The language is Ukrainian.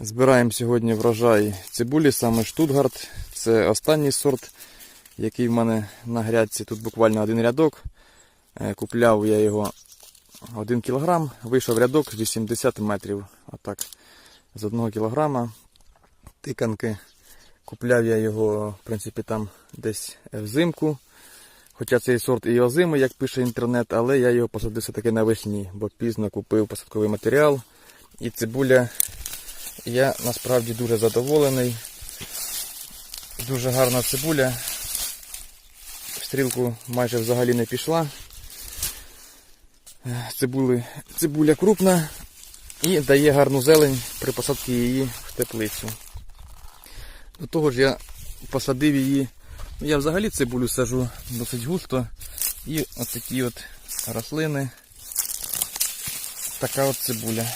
Збираємо сьогодні врожай цибулі, саме Штутгарт. Це останній сорт, який в мене на грядці. Тут буквально один рядок. Е, Купляв я його 1 кг, вийшов рядок 80 метрів. Отак, з 1 кг. Тиканки. Купляв я його, в принципі, там десь взимку. Хоча цей сорт і озимий, як пише інтернет, але я його посадив все-таки навесні, бо пізно купив посадковий матеріал. І цибуля я насправді дуже задоволений. Дуже гарна цибуля. В стрілку майже взагалі не пішла. Е, Цибули, цибуля крупна і дає гарну зелень при посадці її в теплицю. До того ж я посадив її. ну, Я взагалі цибулю сажу досить густо. І от такі от рослини. Така от цибуля.